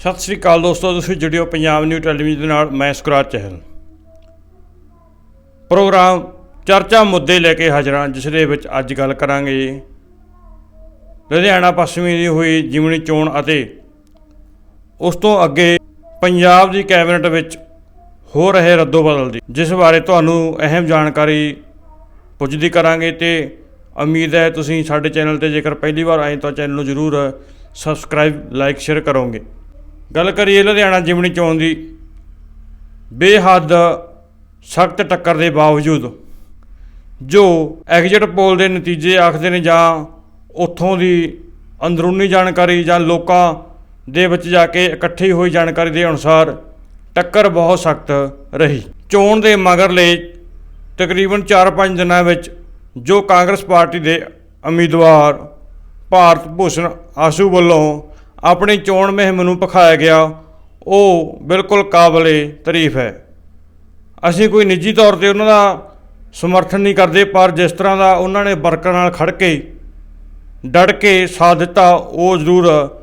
ਸਤਿ ਸ੍ਰੀ ਅਕਾਲ ਦੋਸਤੋ, ਤੁਸੀਂ ਜੁੜਿਓ Punjab new television ਦੇ ਨਾਲ, ਮੈਂ ਸੁਕਰਾਜ ਚਹਿਲ। ਪ੍ਰੋਗਰਾਮ, ਚਰਚਾ ਮੁੱਦੇ ਲੈ ਕੇ ਹਾਜ਼ਰ ਹਾਂ, ਜਿਸ ਦੇ ਵਿੱਚ ਅੱਜ ਗੱਲ ਕਰਾਂਗੇ ਲੁਧਿਆਣਾ ਪੱਛਮੀ ਦੀ ਹੋਈ ਜਿਮਣੀ ਚੋਣ ਅਤੇ ਉਸ ਤੋਂ ਅੱਗੇ ਪੰਜਾਬ ਦੀ ਕੈਬਨਿਟ ਵਿੱਚ ਹੋ ਰਹੇ ਰੱਦੋ ਬਦਲ ਦੀ, ਜਿਸ ਬਾਰੇ ਤੁਹਾਨੂੰ ਅਹਿਮ ਜਾਣਕਾਰੀ ਪੁੱਜਦੀ ਕਰਾਂਗੇ ਤੇ ਉਮੀਦ ਹੈ ਤੁਸੀਂ ਸਾਡੇ ਚੈਨਲ ਤੇ ਜੇਕਰ ਪਹਿਲੀ ਵਾਰ ਆਏ ਤਾਂ ਚੈਨਲ ਨੂੰ ਜ਼ਰੂਰ ਸਬਸਕ੍ਰਾਈਬ, ਲਾਈਕ, ਸ਼ੇਅਰ ਕਰੋਗੇ। ਗੱਲ ਕਰੀਏ ਲੁਧਿਆਣਾ ਜਿਮਣੀ ਚੋਣ ਦੀ, ਬੇਹੱਦ ਸਖਤ ਟੱਕਰ ਦੇ ਬਾਵਜੂਦ ਜੋ ਐਗਜ਼ਿਟ ਪੋਲ ਦੇ ਨਤੀਜੇ ਆਖਦੇ ਨੇ ਜਾਂ ਉੱਥੋਂ ਦੀ ਅੰਦਰੂਨੀ ਜਾਣਕਾਰੀ ਜਾਂ ਲੋਕਾਂ ਦੇ ਵਿੱਚ ਜਾ ਕੇ ਇਕੱਠੀ ਹੋਈ ਜਾਣਕਾਰੀ ਦੇ ਅਨੁਸਾਰ ਟੱਕਰ ਬਹੁਤ ਸਖਤ ਰਹੀ। ਚੋਣ ਦੇ ਮਗਰਲੇ ਤਕਰੀਬਨ 4-5 ਦਿਨਾਂ ਵਿੱਚ ਜੋ ਕਾਂਗਰਸ ਪਾਰਟੀ ਦੇ ਉਮੀਦਵਾਰ ਭਾਰਤ ਭੂਸ਼ਣ ਆਸ਼ੂ ਵੱਲੋਂ ਆਪਣੀ ਚੋਣ ਮੁਹਿੰਮ ਨੂੰ ਪਖਾਇਆ ਗਿਆ, ਉਹ ਬਿਲਕੁਲ ਕਾਬਲੇ ਤਾਰੀਫ ਹੈ। ਅਸੀਂ ਕੋਈ ਨਿੱਜੀ ਤੌਰ ਤੇ ਉਹਨਾਂ ਦਾ ਸਮਰਥਨ ਨਹੀਂ ਕਰਦੇ, ਪਰ ਜਿਸ ਤਰ੍ਹਾਂ ਦਾ ਉਹਨਾਂ ਨੇ ਵਰਕਰਾਂ ਨਾਲ ਖੜ ਕੇ, ਡਟ ਕੇ ਸਾਥ ਦਿੱਤਾ, ਉਹ ਜ਼ਰੂਰ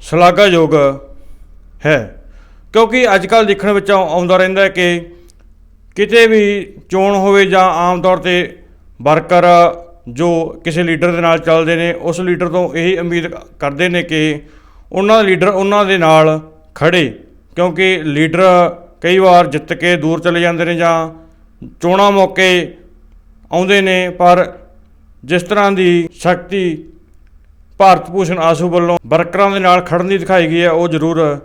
ਸ਼ਲਾਘਾਯੋਗ ਹੈ। ਕਿਉਂਕਿ ਅੱਜ ਕੱਲ੍ਹ ਦੇਖਣ ਵਿੱਚ ਆਉਂਦਾ ਰਹਿੰਦਾ ਹੈ ਕਿ ਕਿਤੇ ਵੀ ਚੋਣ ਹੋਵੇ ਜਾਂ ਆਮ ਤੌਰ ਤੇ ਵਰਕਰ ਜੋ ਕਿਸੇ ਲੀਡਰ ਦੇ ਨਾਲ ਚੱਲਦੇ ਨੇ, ਉਸ ਲੀਡਰ ਤੋਂ ਇਹ ਉਮੀਦ ਕਰਦੇ ਨੇ ਕਿ ਉਹਨਾਂ ਦੇ ਲੀਡਰ ਉਹਨਾਂ ਦੇ ਨਾਲ ਖੜੇ, ਕਿਉਂਕਿ ਲੀਡਰ ਕਈ ਵਾਰ ਜਿੱਤ ਕੇ ਦੂਰ ਚਲੇ ਜਾਂਦੇ ਨੇ ਜਾਂ ਚੋਣਾਂ ਮੌਕੇ ਆਉਂਦੇ ਨੇ, ਪਰ ਜਿਸ ਤਰ੍ਹਾਂ ਦੀ ਸ਼ਕਤੀ ਭਾਰਤ ਭੂਸ਼ਣ ਆਸੂ ਵੱਲੋਂ ਵਰਕਰਾਂ ਦੇ ਨਾਲ ਖੜਨ ਦੀ ਦਿਖਾਈ ਗਈ ਹੈ, ਉਹ ਜ਼ਰੂਰ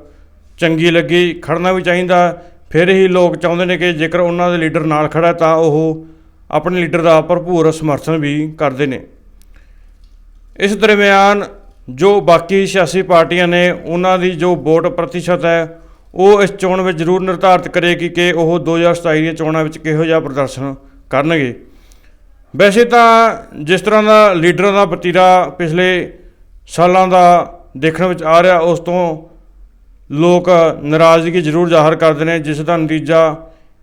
ਚੰਗੀ ਲੱਗੀ। ਖੜਨਾ ਵੀ ਚਾਹੀਦਾ। ਫਿਰ ਹੀ ਲੋਕ ਚਾਹੁੰਦੇ ਨੇ ਕਿ ਜੇਕਰ ਉਹਨਾਂ ਦੇ ਲੀਡਰ ਨਾਲ ਖੜਾ ਤਾਂ ਉਹ ਆਪਣੇ ਲੀਡਰ ਦਾ ਭਰਪੂਰ ਸਮਰਥਨ ਵੀ ਕਰਦੇ ਨੇ। ਇਸ ਦਰਮਿਆਨ ਜੋ ਬਾਕੀ ਸਿਆਸੀ ਪਾਰਟੀਆਂ ਨੇ ਉਹਨਾਂ ਦੀ ਜੋ ਵੋਟ ਪ੍ਰਤੀਸ਼ਤ ਹੈ, ਉਹ ਇਸ ਚੋਣ ਵਿੱਚ ਜ਼ਰੂਰ ਨਿਰਧਾਰਿਤ ਕਰੇਗੀ ਕਿ ਉਹ 2027 ਦੀਆਂ ਚੋਣਾਂ ਵਿੱਚ ਕਿਹੋ ਜਿਹਾ ਪ੍ਰਦਰਸ਼ਨ ਕਰਨਗੇ। ਵੈਸੇ ਤਾਂ ਜਿਸ ਤਰ੍ਹਾਂ ਦਾ ਲੀਡਰਾਂ ਦਾ ਵਤੀਰਾ ਪਿਛਲੇ ਸਾਲਾਂ ਦਾ ਦੇਖਣ ਵਿੱਚ ਆ ਰਿਹਾ, ਉਸ ਤੋਂ ਲੋਕ ਨਾਰਾਜ਼ਗੀ ਜ਼ਰੂਰ ਜ਼ਾਹਰ ਕਰਦੇ ਨੇ, ਜਿਸ ਦਾ ਨਤੀਜਾ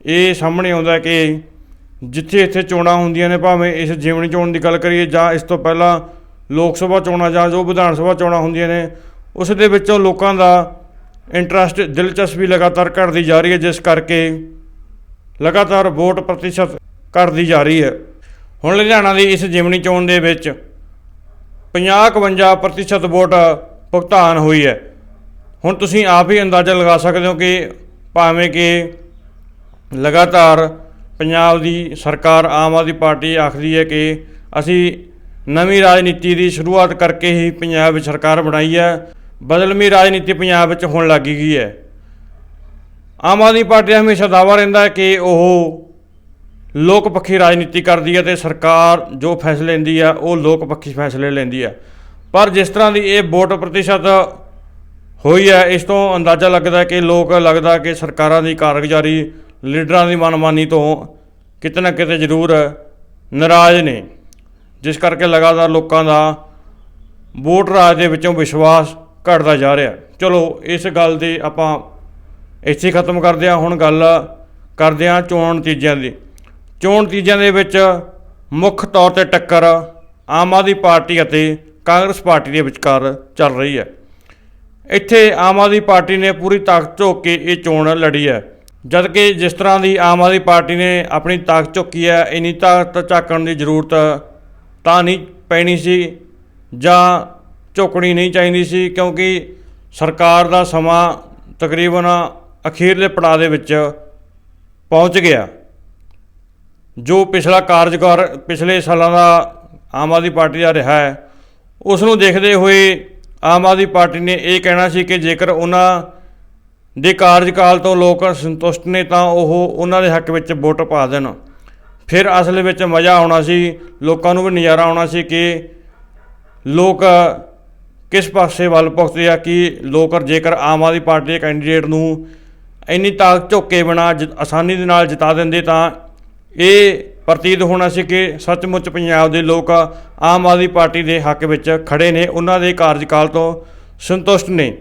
ਇਹ ਸਾਹਮਣੇ ਆਉਂਦਾ ਕਿ ਜਿੱਥੇ ਇੱਥੇ ਚੋਣਾਂ ਹੁੰਦੀਆਂ ਨੇ, ਭਾਵੇਂ ਇਸ ਜਿਮਣੀ ਚੋਣ ਦੀ ਗੱਲ ਕਰੀਏ ਜਾਂ ਇਸ ਤੋਂ ਪਹਿਲਾਂ ਲੋਕ ਸਭਾ ਚੋਣਾਂ ਜਾਂ ਜੋ ਵਿਧਾਨ ਸਭਾ ਚੋਣਾਂ ਹੁੰਦੀਆਂ ਨੇ, ਉਸ ਦੇ ਵਿੱਚੋਂ ਲੋਕਾਂ ਦਾ ਇੰਟਰਸਟ ਦਿਲਚਸਪੀ ਲਗਾਤਾਰ ਘਟਦੀ ਜਾ ਰਹੀ ਹੈ, ਜਿਸ ਕਰਕੇ ਲਗਾਤਾਰ ਵੋਟ ਪ੍ਰਤੀਸ਼ਤ ਘਟਦੀ ਜਾ ਰਹੀ ਹੈ। ਹੁਣ ਲੁਧਿਆਣਾ ਦੀ ਇਸ ਜਿਮਨੀ ਚੋਣ ਦੇ ਵਿੱਚ 50-51 ਪ੍ਰਤੀਸ਼ਤ ਵੋਟ ਭੁਗਤਾਨ ਹੋਈ ਹੈ। ਹੁਣ ਤੁਸੀਂ ਆਪ ਹੀ ਅੰਦਾਜ਼ਾ ਲਗਾ ਸਕਦੇ ਹੋ ਕਿ ਭਾਵੇਂ ਕਿ ਲਗਾਤਾਰ ਪੰਜਾਬ ਦੀ ਸਰਕਾਰ ਆਮ ਆਦਮੀ ਪਾਰਟੀ ਆਖਦੀ ਹੈ ਕਿ ਅਸੀਂ ਨਵੀਂ ਰਾਜਨੀਤੀ ਦੀ ਸ਼ੁਰੂਆਤ ਕਰਕੇ ਹੀ ਪੰਜਾਬ ਵਿੱਚ ਸਰਕਾਰ ਬਣਾਈ ਹੈ। ਬਦਲਵੀਂ ਰਾਜਨੀਤੀ ਪੰਜਾਬ ਵਿੱਚ ਹੋਣ ਲੱਗੀ ਗਈ ਹੈ। ਆਮ ਆਦਮੀ ਪਾਰਟੀ ਦਾ ਹਮੇਸ਼ਾ ਦਾਅਵਾ ਰਹਿੰਦਾ ਹੈ ਕਿ ਉਹ ਲੋਕ ਪੱਖੀ ਰਾਜਨੀਤੀ ਕਰਦੀ ਹੈ ਤੇ ਸਰਕਾਰ ਜੋ ਫੈਸਲੇ ਲੈਂਦੀ ਆ ਉਹ ਲੋਕ ਪੱਖੀ ਫੈਸਲੇ ਲੈਂਦੀ ਆ ਪਰ ਜਿਸ ਤਰ੍ਹਾਂ ਦੀ ਇਹ ਵੋਟ ਪ੍ਰਤੀਸ਼ਤ ਹੋਈ ਹੈ, ਇਸ ਤੋਂ ਅੰਦਾਜ਼ਾ ਲੱਗਦਾ ਕਿ ਲੋਕ ਲੱਗਦਾ ਕਿ ਸਰਕਾਰਾਂ ਦੀ ਕਾਰਗੁਜ਼ਾਰੀ, ਲੀਡਰਾਂ ਦੀ ਮਨਮਾਨੀ ਤੋਂ ਕਿਤੇ ਨਾ ਕਿਤੇ ਜ਼ਰੂਰ ਨਾਰਾਜ਼ ਨੇ। ਜਿਸ ਕਰਕੇ ਲਗਾਤਾਰ ਲੋਕਾਂ ਦਾ ਵੋਟ ਰਾਜ ਦੇ ਵਿੱਚੋਂ ਵਿਸ਼ਵਾਸ ਘਟਦਾ ਜਾ ਰਿਹਾ। ਚਲੋ, ਇਸ ਗੱਲ ਦੀ ਆਪਾਂ ਇੱਥੇ ਖਤਮ ਕਰਦੇ ਹਾਂ। ਹੁਣ ਗੱਲ ਕਰਦੇ ਹਾਂ ਚੋਣ ਨਤੀਜਿਆਂ ਦੀ। ਚੋਣ ਨਤੀਜਿਆਂ ਦੇ ਵਿੱਚ ਮੁੱਖ ਤੌਰ ਤੇ ਟੱਕਰ ਆਮ ਆਦਮੀ ਪਾਰਟੀ ਅਤੇ ਕਾਂਗਰਸ ਪਾਰਟੀ ਦੇ ਵਿਚਕਾਰ ਚੱਲ ਰਹੀ ਹੈ। ਇੱਥੇ ਆਮ ਆਦਮੀ ਪਾਰਟੀ ਨੇ ਪੂਰੀ ਤਾਕਤ ਝੋਕ ਕੇ ਇਹ ਚੋਣ ਲੜੀ ਹੈ। ਜਦਕਿ ਜਿਸ ਤਰ੍ਹਾਂ ਦੀ ਆਮ ਆਦਮੀ ਪਾਰਟੀ ਨੇ ਆਪਣੀ ਤਾਕਤ ਝੋਕੀ ਹੈ, ਇੰਨੀ ਤਾਕਤ ਝਾਕਣ ਦੀ ਜ਼ਰੂਰਤ ਤਾਂ ਨਹੀਂ ਪੈਣੀ ਸੀ ਜਾਂ ਝੁਕਣੀ ਨਹੀਂ ਚਾਹੀਦੀ ਸੀ ਕਿਉਂਕਿ ਸਰਕਾਰ ਦਾ ਸਮਾਂ ਤਕਰੀਬਨ ਅਖੀਰਲੇ ਪੜਾਅ ਦੇ ਵਿੱਚ ਪਹੁੰਚ ਗਿਆ। ਜੋ ਪਿਛਲਾ ਕਾਰਜਕਾਰ ਪਿਛਲੇ ਸਾਲਾਂ ਦਾ ਆਮ ਆਦਮੀ ਪਾਰਟੀ ਦਾ ਰਿਹਾ ਹੈ ਉਸ ਨੂੰ ਦੇਖਦੇ ਹੋਏ ਆਮ ਆਦਮੀ ਪਾਰਟੀ ਨੇ ਇਹ ਕਹਿਣਾ ਸੀ ਕਿ ਜੇਕਰ ਉਹਨਾਂ ਦੇ ਕਾਰਜਕਾਲ ਤੋਂ ਲੋਕ ਸੰਤੁਸ਼ਟ ਨੇ ਤਾਂ ਉਹ ਉਹਨਾਂ ਦੇ ਹੱਕ ਵਿੱਚ ਵੋਟ ਪਾ ਦੇਣ। ਫਿਰ ਅਸਲ ਵਿੱਚ ਮਜ਼ਾ ਆਉਣਾ ਸੀ, ਲੋਕਾਂ ਨੂੰ ਵੀ ਨਜ਼ਾਰਾ ਆਉਣਾ ਸੀ ਕਿ ਲੋਕ ਕਿਸ ਪਾਸੇ ਵੱਲ ਭੁਗਤਦੇ ਆ, ਕਿ ਲੋਕ ਜੇਕਰ ਆਮ ਆਦਮੀ ਪਾਰਟੀ ਦੇ ਕੈਂਡੀਡੇਟ ਨੂੰ ਇੰਨੀ ਤਾਕਤ ਝੋਕੇ ਬਿਨਾ ਆਸਾਨੀ ਦੇ ਨਾਲ ਜਿਤਾ ਦਿੰਦੇ ਤਾਂ ਇਹ ਪ੍ਰਤੀਤ ਹੋਣਾ ਸੀ ਕਿ ਸੱਚਮੁੱਚ ਪੰਜਾਬ ਦੇ ਲੋਕ ਆਮ ਆਦਮੀ ਪਾਰਟੀ ਦੇ ਹੱਕ ਵਿੱਚ ਖੜੇ ਨੇ, ਉਹਨਾਂ ਦੇ ਕਾਰਜਕਾਲ ਤੋਂ ਸੰਤੁਸ਼ਟ ਨੇ।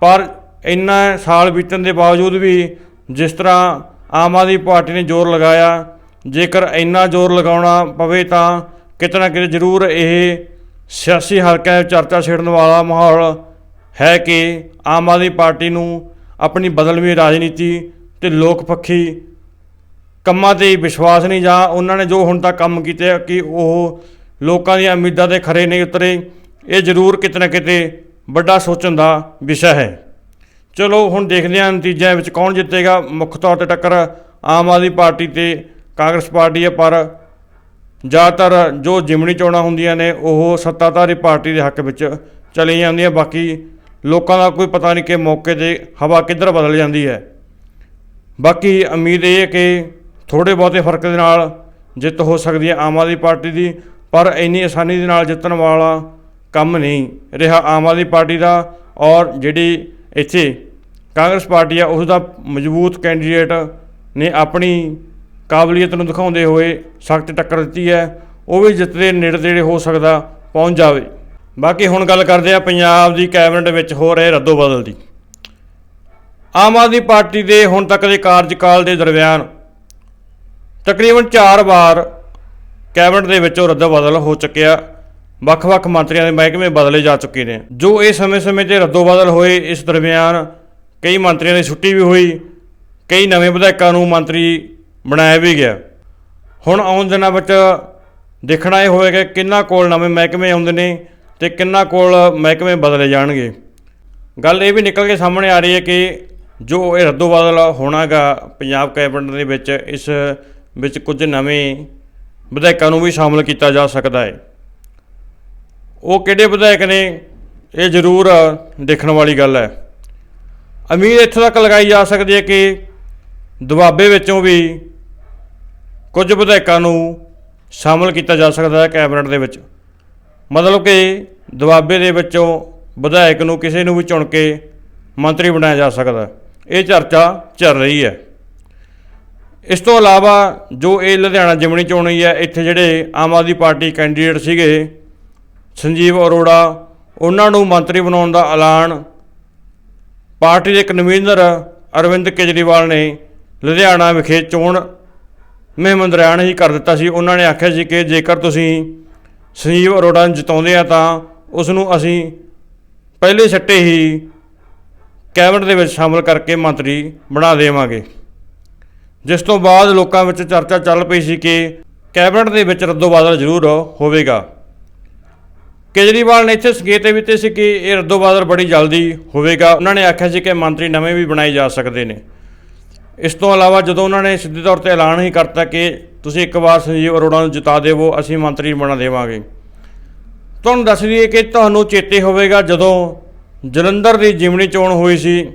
ਪਰ ਇੰਨਾ ਸਾਲ ਬੀਤਣ ਦੇ ਬਾਵਜੂਦ ਵੀ ਜਿਸ ਤਰ੍ਹਾਂ ਆਮ ਆਦਮੀ ਪਾਰਟੀ ਨੇ ਜ਼ੋਰ ਲਗਾਇਆ ਜੇਕਰ ਇੰਨਾ ਜ਼ੋਰ ਲਗਾਉਣਾ ਪਵੇ ਤਾਂ ਕਿਤੇ ਨਾ ਕਿਤੇ ਜ਼ਰੂਰ ਇਹ ਸਿਆਸੀ ਹਲਕਿਆਂ ਵਿੱਚ ਚਰਚਾ ਛੇੜਨ ਵਾਲਾ ਮਾਹੌਲ ਹੈ ਕਿ ਆਮ ਆਦਮੀ ਪਾਰਟੀ ਨੂੰ ਆਪਣੀ ਬਦਲਵੀਂ ਰਾਜਨੀਤੀ ਤੇ ਲੋਕ ਪੱਖੀ ਕੰਮਾਂ ਤੇ ਵਿਸ਼ਵਾਸ ਨਹੀਂ ਜਾਂ ਉਹਨਾਂ ਨੇ ਜੋ ਹੁਣ ਤੱਕ ਕੰਮ ਕੀਤੇ ਕਿ ਉਹ ਲੋਕਾਂ ਦੀਆਂ ਉਮੀਦਾਂ ਦੇ ਖਰੇ ਨਹੀਂ ਉਤਰੇ, ਇਹ ਜ਼ਰੂਰ ਕਿਤੇ ਨਾ ਕਿਤੇ ਵੱਡਾ ਸੋਚਣ ਦਾ ਵਿਸ਼ਾ ਹੈ। ਚਲੋ ਹੁਣ ਦੇਖਦੇ ਹਾਂ ਨਤੀਜਿਆਂ ਵਿੱਚ ਕੌਣ ਜਿੱਤੇਗਾ। ਮੁੱਖ ਤੌਰ ਤੇ ਟੱਕਰ ਆਮ ਆਦਮੀ ਪਾਰਟੀ ਤੇ ਕਾਂਗਰਸ ਪਾਰਟੀ ਹੈ, ਪਰ ਜ਼ਿਆਦਾਤਰ ਜੋ ਜਿਮਣੀ ਚੋਣਾਂ ਹੁੰਦੀਆਂ ਨੇ, ਉਹ ਸੱਤਾਧਾਰੀ ਪਾਰਟੀ ਦੇ ਹੱਕ ਵਿੱਚ ਚਲੀ ਜਾਂਦੀਆਂ। ਬਾਕੀ ਲੋਕਾਂ ਦਾ ਕੋਈ ਪਤਾ ਨਹੀਂ ਕਿ ਮੌਕੇ ਤੇ ਹਵਾ ਕਿੱਧਰ ਬਦਲ ਜਾਂਦੀ ਹੈ। ਬਾਕੀ ਉਮੀਦ ਇਹ ਹੈ ਕਿ ਥੋੜੇ ਬਹੁਤੇ ਫ਼ਰਕ ਦੇ ਨਾਲ ਜਿੱਤ ਹੋ ਸਕਦੀ ਹੈ ਆਮ ਆਦਮੀ ਪਾਰਟੀ ਦੀ, ਪਰ ਇੰਨੀ ਆਸਾਨੀ ਦੇ ਨਾਲ ਜਿੱਤਣ ਵਾਲਾ ਕੰਮ ਨਹੀਂ ਰਿਹਾ ਆਮ ਆਦਮੀ ਪਾਰਟੀ ਦਾ। ਔਰ ਜਿਹੜੀ ਇੱਥੇ ਕਾਂਗਰਸ ਪਾਰਟੀ ਆ, ਉਸ ਦਾ ਮਜ਼ਬੂਤ ਕੈਂਡੀਡੇਟ ਨੇ ਆਪਣੀ ਕਾਬਲੀਅਤ ਨੂੰ ਦਿਖਾਉਂਦੇ ਹੋਏ ਸਖਤ ਟੱਕਰ ਦਿੱਤੀ ਹੈ, ਉਹ ਵੀ ਜਿੱਤ ਦੇ ਨੇੜੇ ਤੇੜੇ ਹੋ ਸਕਦਾ ਪਹੁੰਚ ਜਾਵੇ। ਬਾਕੀ ਹੁਣ ਗੱਲ ਕਰਦੇ ਆ ਪੰਜਾਬ ਦੀ ਕੈਬਨਿਟ ਵਿੱਚ ਹੋ ਰਹੇ ਰੱਦੋ ਬਦਲ ਦੀ। ਆਮ ਆਦਮੀ ਪਾਰਟੀ ਦੇ ਹੁਣ ਤੱਕ ਦੇ ਕਾਰਜਕਾਲ ਦੇ ਦਰਮਿਆਨ ਤਕਰੀਬਨ 4 ਵਾਰ ਕੈਬਨਿਟ ਦੇ ਵਿੱਚੋਂ ਰੱਦੋ ਬਦਲ ਹੋ ਚੁੱਕਿਆ। ਵੱਖ-ਵੱਖ ਮੰਤਰੀਆਂ ਦੇ ਮਹਿਕਮੇ ਬਦਲੇ ਜਾ ਚੁੱਕੇ ਨੇ। ਜੋ ਇਹ ਸਮੇਂ-ਸਮੇਂ ਤੇ ਰੱਦੋ ਬਦਲ ਹੋਏ, ਇਸ ਦਰਮਿਆਨ ਕਈ ਮੰਤਰੀਆਂ ਦੀ ਛੁੱਟੀ ਵੀ ਹੋਈ, ਕਈ ਨਵੇਂ ਵਿਧਾਇਕਾਂ ਨੂੰ ਮੰਤਰੀ ਬਣਾਇਆ ਵੀ ਗਿਆ। ਹੁਣ ਆਉਣ ਦਿਨਾਂ ਵਿੱਚ ਦੇਖਣਾ ਇਹ ਹੋਏਗਾ ਕਿ ਕਿੰਨਾ ਕੋਲ ਨਵੇਂ ਮਹਿਕਮੇ ਆਉਂਦੇ ਨੇ ਤੇ ਕਿੰਨਾ ਕੋਲ ਮਹਿਕਮੇ ਬਦਲੇ ਜਾਣਗੇ। ਗੱਲ ਇਹ ਵੀ ਨਿਕਲ ਕੇ ਸਾਹਮਣੇ ਆ ਰਹੀ ਹੈ ਕਿ ਜੋ ਇਹ ਰੱਦੋ ਬਦਲ ਹੋਣਾਗਾ ਪੰਜਾਬ ਕੈਬਨਿਟ ਦੇ ਵਿੱਚ, ਇਸ ਵਿੱਚ ਕੁਝ ਨਵੇਂ ਵਿਧਾਇਕਾਂ ਨੂੰ ਵੀ ਸ਼ਾਮਲ ਕੀਤਾ ਜਾ ਸਕਦਾ ਹੈ। ਉਹ ਕਿਹੜੇ ਵਿਧਾਇਕ ਨੇ, ਇਹ ਜ਼ਰੂਰ ਦੇਖਣ ਵਾਲੀ ਗੱਲ ਹੈ। ਉਮੀਦ ਇੱਥੋਂ ਤੱਕ ਲਗਾਈ ਜਾ ਸਕਦੀ ਹੈ ਕਿ ਦੁਆਬੇ ਵਿੱਚੋਂ ਵੀ ਕੁਝ ਵਿਧਾਇਕਾਂ ਨੂੰ ਸ਼ਾਮਲ ਕੀਤਾ ਜਾ ਸਕਦਾ ਹੈ ਕੈਬਨਿਟ ਦੇ ਵਿੱਚ। ਮਤਲਬ ਕਿ ਦੁਆਬੇ ਦੇ ਵਿੱਚੋਂ ਵਿਧਾਇਕ ਨੂੰ ਕਿਸੇ ਨੂੰ ਵੀ ਚੁਣ ਕੇ ਮੰਤਰੀ ਬਣਾਇਆ ਜਾ ਸਕਦਾ ਇਹ ਚਰਚਾ ਚੱਲ ਰਹੀ ਹੈ। ਇਸ ਤੋਂ ਇਲਾਵਾ ਜੋ ਇਹ ਲੁਧਿਆਣਾ ਜਿਮਣੀ ਚੋਣ ਹੋਈ ਹੈ, ਇੱਥੇ ਜਿਹੜੇ ਆਮ ਆਦਮੀ ਪਾਰਟੀ ਕੈਂਡੀਡੇਟ ਸੀਗੇ, ਸੰਜੀਵ ਅਰੋੜਾ, ਉਹਨਾਂ ਨੂੰ ਮੰਤਰੀ ਬਣਾਉਣ ਦਾ ਐਲਾਨ ਪਾਰਟੀ ਦੇ ਕਨਵੀਨਰ ਅਰਵਿੰਦ ਕੇਜਰੀਵਾਲ ਨੇ ਲੁਧਿਆਣਾ ਵਿਖੇ ਚੋਣ ਮੁਹਿੰਮ ਦੌਰਾਨ ਹੀ ਕਰ ਦਿੱਤਾ ਸੀ। ਉਹਨਾਂ ਨੇ ਆਖਿਆ ਸੀ ਕਿ ਜੇਕਰ ਤੁਸੀਂ ਸੰਜੀਵ ਅਰੋੜਾ ਨੂੰ ਜਿਤਾਉਂਦੇ ਆ ਤਾਂ ਉਸ ਨੂੰ ਅਸੀਂ ਪਹਿਲੇ ਸੱਟੇ ਹੀ ਕੈਬਨਿਟ ਦੇ ਵਿੱਚ ਸ਼ਾਮਲ ਕਰਕੇ ਮੰਤਰੀ ਬਣਾ ਦੇਵਾਂਗੇ। ਜਿਸ ਤੋਂ ਬਾਅਦ ਲੋਕਾਂ ਵਿੱਚ ਚਰਚਾ ਚੱਲ ਪਈ ਸੀ ਕਿ ਕੈਬਨਿਟ ਦੇ ਵਿੱਚ ਰੱਦੋ ਬਦਲ ਜ਼ਰੂਰ ਹੋਵੇਗਾ। ਕੇਜਰੀਵਾਲ ਨੇ ਇੱਥੇ ਸੰਕੇਤ ਵੀ ਦਿੱਤੇ ਸੀ ਕਿ ਇਹ ਰੱਦੋ ਬਦਲ ਬੜੀ ਜਲਦੀ ਹੋਵੇਗਾ। ਉਹਨਾਂ ਨੇ ਆਖਿਆ ਸੀ ਕਿ ਮੰਤਰੀ ਨਵੇਂ ਵੀ ਬਣਾਏ ਜਾ ਸਕਦੇ ਨੇ। ਇਸ ਤੋਂ ਇਲਾਵਾ ਜਦੋਂ ਉਹਨਾਂ ਨੇ ਸਿੱਧੇ ਤੌਰ ਤੇ ਐਲਾਨ ਹੀ ਕਰਤਾ ਕਿ ਤੁਸੀਂ ਇੱਕ ਵਾਰ ਸੰਜੀਵ ਅਰੋੜਾ ਨੂੰ ਜਿਤਾ ਦੇਵੋ, ਅਸੀਂ ਮੰਤਰੀ ਬਣਾ ਦੇਵਾਂਗੇ। ਤੁਹਾਨੂੰ ਦੱਸ ਦਈਏ ਕਿ ਤੁਹਾਨੂੰ ਚੇਤੇ ਹੋਵੇਗਾ ਜਦੋਂ ਜਲੰਧਰ ਦੀ ਜਿਮਣੀ ਚੋਣ ਹੋਈ ਸੀ,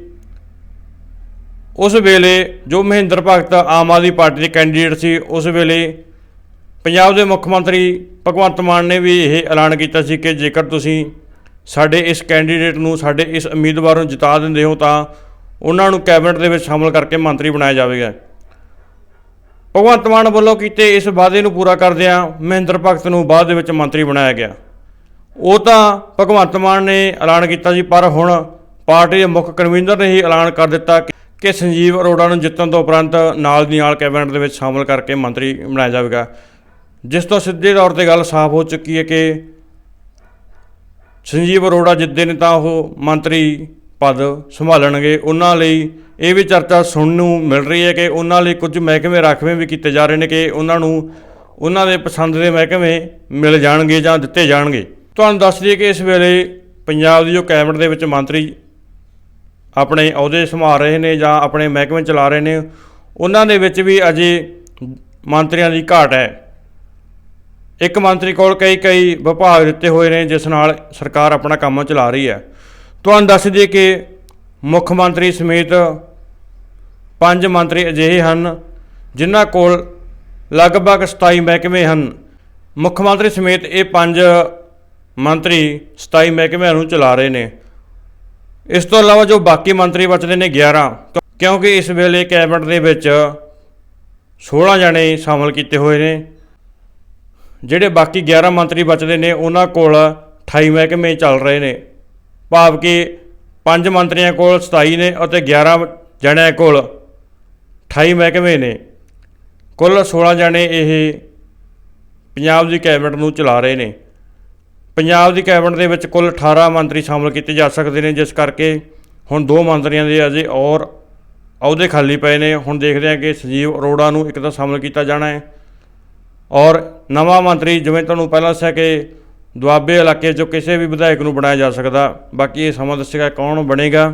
ਉਸ ਵੇਲੇ ਜੋ ਮਹਿੰਦਰ ਭਗਤ ਆਮ ਆਦਮੀ ਪਾਰਟੀ ਦੇ ਕੈਂਡੀਡੇਟ ਸੀ, ਉਸ ਵੇਲੇ ਪੰਜਾਬ ਦੇ ਮੁੱਖ ਮੰਤਰੀ ਭਗਵੰਤ ਮਾਨ ਨੇ ਵੀ ਇਹ ਐਲਾਨ ਕੀਤਾ ਸੀ ਕਿ ਜੇਕਰ ਤੁਸੀਂ ਸਾਡੇ ਇਸ ਕੈਂਡੀਡੇਟ ਨੂੰ, ਸਾਡੇ ਇਸ ਉਮੀਦਵਾਰ ਨੂੰ ਜਿਤਾ ਦਿੰਦੇ ਹੋ ਤਾਂ ਉਹਨਾਂ ਨੂੰ ਕੈਬਨਿਟ ਦੇ ਵਿੱਚ ਸ਼ਾਮਲ ਕਰਕੇ ਮੰਤਰੀ ਬਣਾਇਆ ਜਾਵੇਗਾ। ਭਗਵੰਤ ਮਾਨ ਵੱਲੋਂ ਕੀਤੇ ਇਸ ਵਾਅਦੇ ਨੂੰ ਪੂਰਾ ਕਰਦਿਆਂ ਮਹਿੰਦਰ ਭਗਤ ਨੂੰ ਬਾਅਦ ਦੇ ਵਿੱਚ ਮੰਤਰੀ ਬਣਾਇਆ ਗਿਆ। ਉਹ ਤਾਂ ਭਗਵੰਤ ਮਾਨ ਨੇ ਐਲਾਨ ਕੀਤਾ ਸੀ, ਪਰ ਹੁਣ ਪਾਰਟੀ ਦੇ ਮੁੱਖ ਕਨਵੀਨਰ ਨੇ ਹੀ ਐਲਾਨ ਕਰ ਦਿੱਤਾ ਕਿ- ਸੰਜੀਵ ਅਰੋੜਾ ਨੂੰ ਜਿੱਤਣ ਤੋਂ ਉਪਰੰਤ ਨਾਲ ਦੀ ਨਾਲ ਕੈਬਨਿਟ ਦੇ ਵਿੱਚ ਸ਼ਾਮਲ ਕਰਕੇ ਮੰਤਰੀ ਬਣਾਇਆ ਜਾਵੇਗਾ। ਜਿਸ ਤੋਂ ਸਿੱਧੇ ਤੌਰ ਤੇ ਗੱਲ ਸਾਫ਼ ਹੋ ਚੁੱਕੀ ਹੈ ਕਿ ਸੰਜੀਵ ਅਰੋੜਾ ਜਿੱਦੇ ਨੇ ਤਾਂ ਉਹ ਮੰਤਰੀ ਪਦ ਸੰਭਾਲਣਗੇ। ਉਹਨਾਂ ਲਈ ਇਹ ਵੀ ਚਰਚਾ ਸੁਣਨ ਨੂੰ ਮਿਲ ਰਹੀ ਹੈ ਕਿ ਉਹਨਾਂ ਲਈ ਕੁਝ ਮਹਿਕਮੇ ਰਾਖਵੇਂ ਵੀ ਕੀਤੇ ਜਾ ਰਹੇ ਨੇ ਕਿ ਉਹਨਾਂ ਨੂੰ ਉਹਨਾਂ ਦੇ ਪਸੰਦ ਦੇ ਮਹਿਕਮੇ ਮਿਲ ਜਾਣਗੇ ਜਾਂ ਦਿੱਤੇ ਜਾਣਗੇ। ਤੁਹਾਨੂੰ ਦੱਸ ਦਈਏ ਕਿ ਇਸ ਵੇਲੇ ਪੰਜਾਬ ਦੀ ਜੋ ਕੈਬਨਿਟ ਦੇ ਵਿੱਚ ਮੰਤਰੀ ਆਪਣੇ ਅਹੁਦੇ ਸੰਭਾਲ ਰਹੇ ਨੇ ਜਾਂ ਆਪਣੇ ਮਹਿਕਮੇ ਚਲਾ ਰਹੇ ਨੇ, ਉਹਨਾਂ ਦੇ ਵਿੱਚ ਵੀ ਅਜੇ ਮੰਤਰੀਆਂ ਦੀ ਘਾਟ ਹੈ। ਇੱਕ ਮੰਤਰੀ ਕੋਲ ਕਈ ਕਈ ਵਿਭਾਗ ਦਿੱਤੇ ਹੋਏ ਨੇ, ਜਿਸ ਨਾਲ ਸਰਕਾਰ ਆਪਣਾ ਕੰਮ ਚਲਾ ਰਹੀ ਹੈ। ਤੁਹਾਨੂੰ ਦੱਸ ਦਈਏ ਕਿ ਮੁੱਖ ਮੰਤਰੀ ਸਮੇਤ ਪੰਜ ਮੰਤਰੀ ਅਜਿਹੇ ਹਨ ਜਿਨ੍ਹਾਂ ਕੋਲ ਲਗਭਗ 27 ਮਹਿਕਮੇ ਹਨ। ਮੁੱਖ ਮੰਤਰੀ ਸਮੇਤ ਇਹ ਪੰਜ ਮੰਤਰੀ 27 ਮਹਿਕਮਿਆਂ ਨੂੰ ਚਲਾ ਰਹੇ ਨੇ। ਇਸ ਤੋਂ ਇਲਾਵਾ ਜੋ ਬਾਕੀ ਮੰਤਰੀ ਬਚਦੇ ਨੇ 11 ਕਿਉਂਕਿ ਇਸ ਵੇਲੇ ਕੈਬਨਿਟ ਦੇ ਵਿੱਚ 16 ਜਣੇ ਸ਼ਾਮਲ ਕੀਤੇ ਹੋਏ ਨੇ। ਜਿਹੜੇ ਬਾਕੀ 11 ਮੰਤਰੀ ਬਚਦੇ ਨੇ, ਉਹਨਾਂ ਕੋਲ 28 ਮਹਿਕਮੇ ਚੱਲ ਰਹੇ ਨੇ। ਭਾਵ ਕਿ ਪੰਜ ਮੰਤਰੀਆਂ ਕੋਲ 27 ਨੇ ਅਤੇ 11 ਜਣਿਆਂ ਕੋਲ 28 ਮਹਿਕਮੇ ਨੇ। ਕੁੱਲ 16 ਜਣੇ ਇਹ ਪੰਜਾਬ ਦੀ ਕੈਬਨਿਟ ਨੂੰ ਚਲਾ ਰਹੇ ਨੇ। ਪੰਜਾਬ ਦੀ ਕੈਬਨਿਟ ਦੇ ਵਿੱਚ ਕੁੱਲ 18 ਮੰਤਰੀ ਸ਼ਾਮਲ ਕੀਤੇ ਜਾ ਸਕਦੇ ਨੇ, ਜਿਸ ਕਰਕੇ ਹੁਣ ਦੋ ਮੰਤਰੀਆਂ ਦੇ ਅਜੇ ਔਰ ਅਹੁਦੇ ਖਾਲੀ ਪਏ ਨੇ। ਹੁਣ ਦੇਖਦੇ ਹਾਂ ਕਿ ਸੰਜੀਵ ਅਰੋੜਾ ਨੂੰ ਇੱਕ ਤਾਂ ਸ਼ਾਮਲ ਕੀਤਾ ਜਾਣਾ ਹੈ ਔਰ ਨਵਾਂ ਮੰਤਰੀ ਜਿਵੇਂ ਤੁਹਾਨੂੰ ਪਹਿਲਾਂ ਦੱਸਿਆ ਕਿ ਦੁਆਬੇ ਇਲਾਕੇ 'ਚੋਂ ਕਿਸੇ ਵੀ ਵਿਧਾਇਕ ਨੂੰ ਬਣਾਇਆ ਜਾ ਸਕਦਾ। ਬਾਕੀ ਇਹ ਸਮਾਂ ਦੱਸੇਗਾ ਕੌਣ ਬਣੇਗਾ।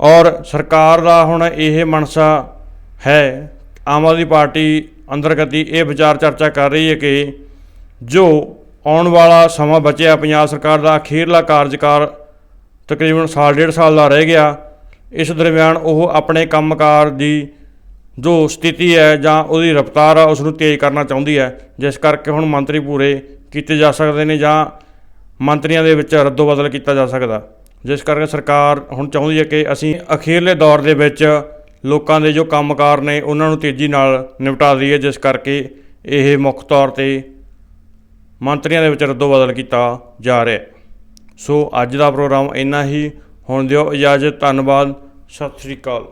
ਔਰ ਸਰਕਾਰ ਦਾ ਹੁਣ ਇਹ ਮਨਸਾ ਹੈ, ਆਮ ਆਦਮੀ ਪਾਰਟੀ ਅੰਤਰਗਤੀ ਇਹ ਵਿਚਾਰ ਚਰਚਾ ਕਰ ਰਹੀ ਹੈ ਕਿ ਜੋ ਆਉਣ ਵਾਲਾ ਸਮਾਂ ਬਚਿਆ, ਪੰਜਾਬ ਸਰਕਾਰ ਦਾ ਅਖੀਰਲਾ ਕਾਰਜਕਾਰ ਤਕਰੀਬਨ ਸਾਲ, ਡੇਢ ਸਾਲ ਦਾ ਰਹਿ ਗਿਆ। ਇਸ ਦਰਮਿਆਨ ਉਹ ਆਪਣੇ ਕੰਮਕਾਰ ਦੀ ਜੋ ਸਥਿਤੀ ਹੈ ਜਾਂ ਉਹਦੀ ਰਫ਼ਤਾਰ ਆ ਉਸ ਨੂੰ ਤੇਜ਼ ਕਰਨਾ ਚਾਹੁੰਦੀ ਹੈ। ਜਿਸ ਕਰਕੇ ਹੁਣ ਮੰਤਰੀ ਪੂਰੇ ਕੀਤੇ ਜਾ ਸਕਦੇ ਨੇ ਜਾਂ ਮੰਤਰੀਆਂ ਦੇ ਵਿੱਚ ਰੱਦੋ ਬਦਲ ਕੀਤਾ ਜਾ ਸਕਦਾ। ਜਿਸ ਕਰਕੇ ਸਰਕਾਰ ਹੁਣ ਚਾਹੁੰਦੀ ਹੈ ਕਿ ਅਸੀਂ ਅਖੀਰਲੇ ਦੌਰ ਦੇ ਵਿੱਚ ਲੋਕਾਂ ਦੇ ਜੋ ਕੰਮਕਾਰ ਨੇ, ਉਹਨਾਂ ਨੂੰ ਤੇਜ਼ੀ ਨਾਲ ਨਿਪਟਾ ਦਈਏ, ਜਿਸ ਕਰਕੇ ਇਹ ਮੁੱਖ ਤੌਰ ਤੇ ਮੰਤਰੀਆਂ ਦੇ ਵਿੱਚ ਰੱਦੋ ਬਦਲ ਕੀਤਾ ਜਾ ਰਿਹਾ ਸੋ ਅੱਜ ਦਾ ਪ੍ਰੋਗਰਾਮ ਇੰਨਾ ਹੀ। ਹੁਣ ਦਿਓ ਇਜਾਜ਼ਤ, ਧੰਨਵਾਦ। ਸਤਿ ਸ੍ਰੀ ਅਕਾਲ।